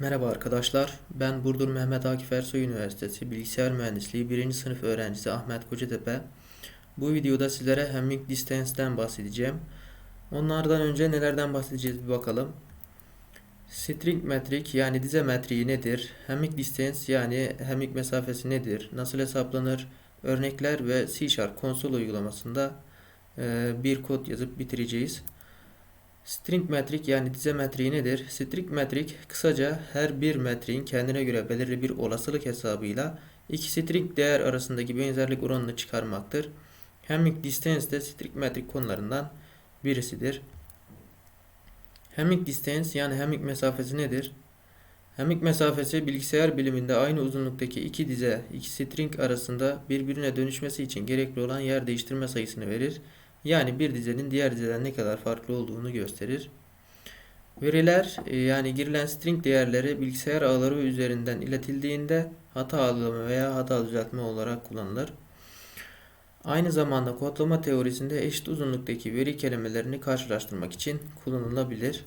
Merhaba arkadaşlar, ben Burdur Mehmet Akif Ersoy Üniversitesi Bilgisayar Mühendisliği 1. sınıf öğrencisi Ahmet Kocatepe. Bu videoda sizlere Hemming Distance'den bahsedeceğim. Onlardan önce nelerden bahsedeceğiz bir bakalım. String metrik yani dize metriği nedir? Hemming Distance yani hemming mesafesi nedir? Nasıl hesaplanır? Örnekler ve C Sharp konsol uygulamasında bir kod yazıp bitireceğiz. String metrik yani dize metriği nedir? String metrik kısaca her bir metriğin kendine göre belirli bir olasılık hesabıyla iki string değer arasındaki benzerlik oranını çıkarmaktır. Hamming distance de string metrik konularından birisidir. Hamming distance yani Hamming mesafesi nedir? Hamming mesafesi bilgisayar biliminde aynı uzunluktaki iki dize, iki string arasında birbirine dönüşmesi için gerekli olan yer değiştirme sayısını verir. Yani bir dizenin diğer dizeden ne kadar farklı olduğunu gösterir. Veriler e, yani girilen string değerleri bilgisayar ağları üzerinden iletildiğinde hata algılama veya hata düzeltme olarak kullanılır. Aynı zamanda kodlama teorisinde eşit uzunluktaki veri kelimelerini karşılaştırmak için kullanılabilir.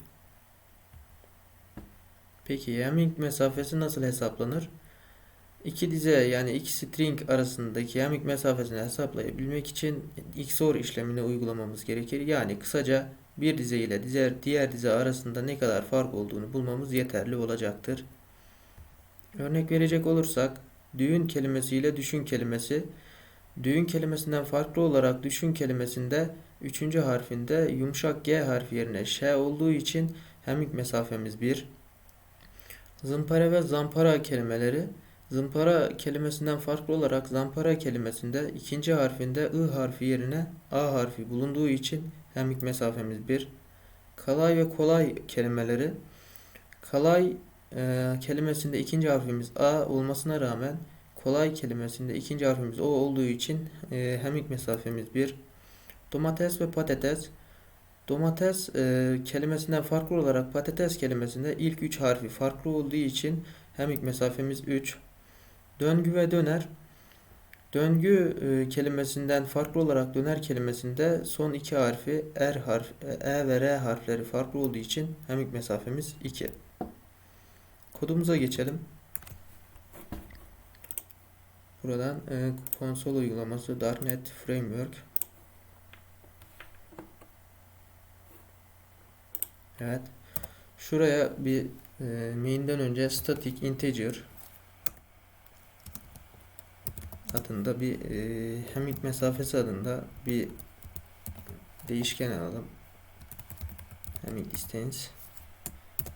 Peki Hamming mesafesi nasıl hesaplanır? İki dize yani iki string arasındaki Hamming mesafesini hesaplayabilmek için XOR işlemini uygulamamız gerekir. Yani kısaca bir dize ile diğer, diğer dize arasında ne kadar fark olduğunu bulmamız yeterli olacaktır. Örnek verecek olursak düğün kelimesi ile düşün kelimesi düğün kelimesinden farklı olarak düşün kelimesinde üçüncü harfinde yumuşak G harfi yerine Ş olduğu için Hamming mesafemiz 1. Zımpara ve zampara kelimeleri Zımpara kelimesinden farklı olarak zampara kelimesinde ikinci harfinde I harfi yerine A harfi bulunduğu için hemik mesafemiz 1. Kalay ve kolay kelimeleri kalay e, kelimesinde ikinci harfimiz A olmasına rağmen kolay kelimesinde ikinci harfimiz O olduğu için e, hemik mesafemiz 1. Domates ve patates Domates e, kelimesinden farklı olarak patates kelimesinde ilk üç harfi farklı olduğu için hemik mesafemiz 3. Döngü ve döner. Döngü e, kelimesinden farklı olarak döner kelimesinde son iki harfi R harf, E ve R harfleri farklı olduğu için hemik mesafemiz 2. Kodumuza geçelim. Buradan e, konsol uygulaması .NET Framework. Evet. Şuraya bir e, main'den önce static integer adında bir e, hemik mesafesi adında bir değişken alalım. Hemik distance.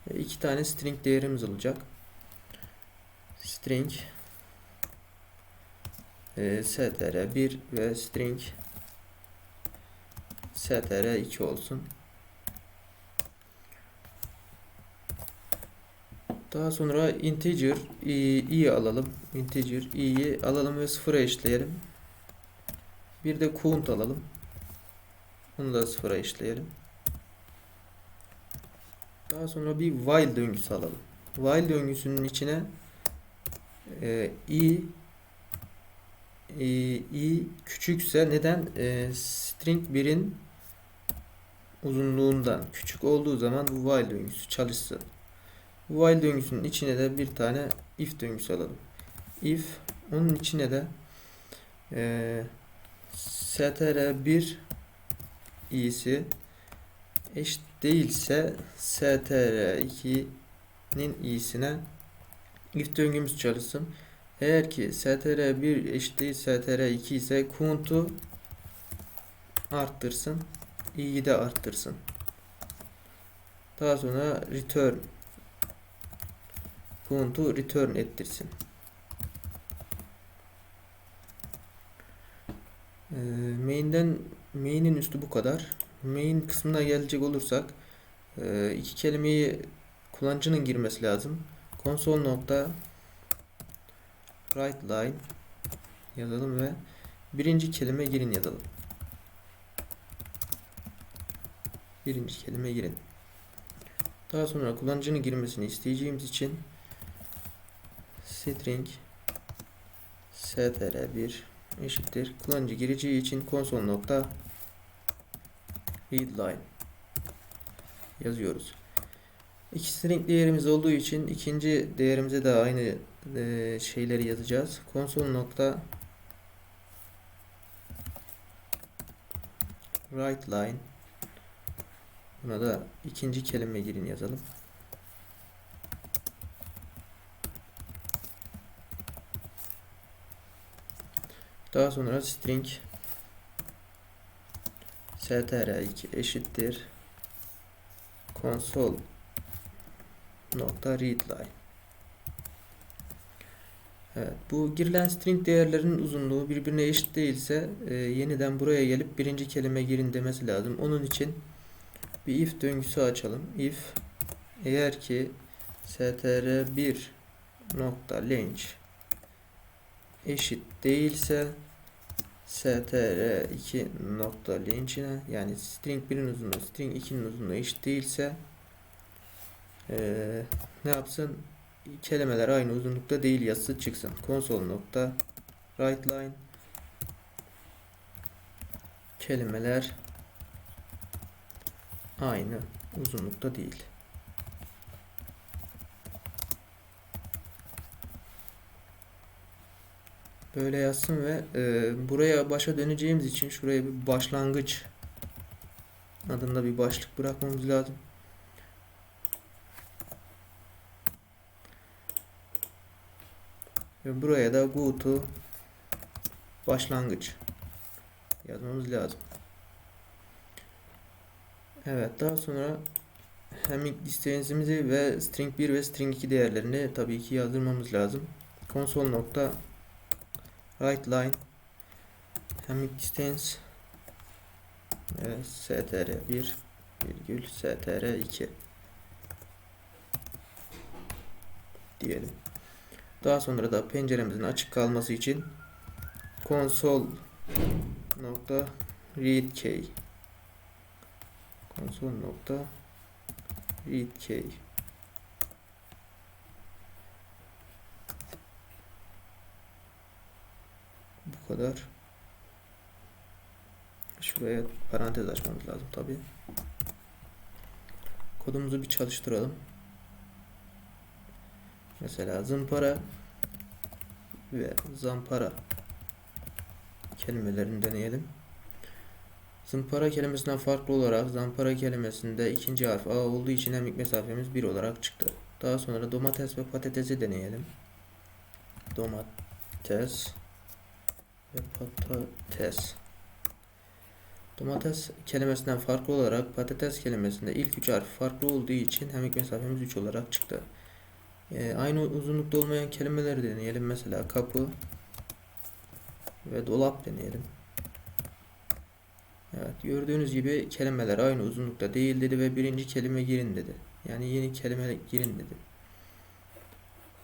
Ve iki tane string değerimiz olacak. String e, str1 ve string str2 olsun. Daha sonra integer i, i alalım. Integer i'yi alalım ve sıfıra eşleyelim. Bir de count alalım. Bunu da sıfıra eşleyelim. Daha sonra bir while döngüsü alalım. While döngüsünün içine e, i e, i küçükse neden e, string 1'in uzunluğundan küçük olduğu zaman bu while döngüsü çalışsın. While döngüsünün içine de bir tane if döngüsü alalım. If onun içine de e, str1 i'si eşit değilse str2'nin i'sine if döngümüz çalışsın. Eğer ki str1 eşit değil str2 ise count'u arttırsın. i'yi de arttırsın. Daha sonra return count'u return ettirsin. Ee, main'den main'in üstü bu kadar. Main kısmına gelecek olursak e, iki kelimeyi kullanıcının girmesi lazım. Console nokta write line yazalım ve birinci kelime girin yazalım. Birinci kelime girin. Daha sonra kullanıcının girmesini isteyeceğimiz için string str1 eşittir kullanıcı gireceği için konsol nokta readline yazıyoruz. İki string değerimiz olduğu için ikinci değerimize de aynı e, şeyleri yazacağız. Konsol nokta write line Buna da ikinci kelime girin yazalım. Daha sonra string str2 eşittir console nokta readline Evet, bu girilen string değerlerinin uzunluğu birbirine eşit değilse e, yeniden buraya gelip birinci kelime girin demesi lazım. Onun için bir if döngüsü açalım. If eğer ki str1 nokta length eşit değilse str2 nokta length'ine yani string 1'in uzunluğu string 2'nin uzunluğu eşit değilse ee, ne yapsın? Kelimeler aynı uzunlukta değil yazısı çıksın. Console nokta write line. Kelimeler aynı uzunlukta değil. Böyle yazsın ve e, buraya başa döneceğimiz için şuraya bir başlangıç adında bir başlık bırakmamız lazım. Ve buraya da go to başlangıç yazmamız lazım. Evet daha sonra hem distance'imizi ve string 1 ve string 2 değerlerini tabii ki yazdırmamız lazım. Console nokta write line. Hem distance. Ve str1 virgül str2 diyelim. Daha sonra da penceremizin açık kalması için console nokta key bu kadar. Şuraya parantez açmamız lazım tabi kodumuzu bir çalıştıralım. Mesela zımpara ve zampara kelimelerini deneyelim. Zımpara kelimesinden farklı olarak zampara kelimesinde ikinci harf A olduğu için hemik mesafemiz 1 olarak çıktı. Daha sonra domates ve patatesi deneyelim. Domates ve patates. Domates kelimesinden farklı olarak patates kelimesinde ilk üç harf farklı olduğu için hemik mesafemiz 3 olarak çıktı. Ee, aynı uzunlukta olmayan kelimeleri deneyelim. Mesela kapı ve dolap deneyelim. Evet gördüğünüz gibi kelimeler aynı uzunlukta değil dedi ve birinci kelime girin dedi. Yani yeni kelime girin dedi.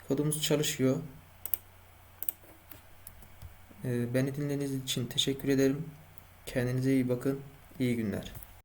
Kodumuz çalışıyor. Ee, beni dinlediğiniz için teşekkür ederim. Kendinize iyi bakın. İyi günler.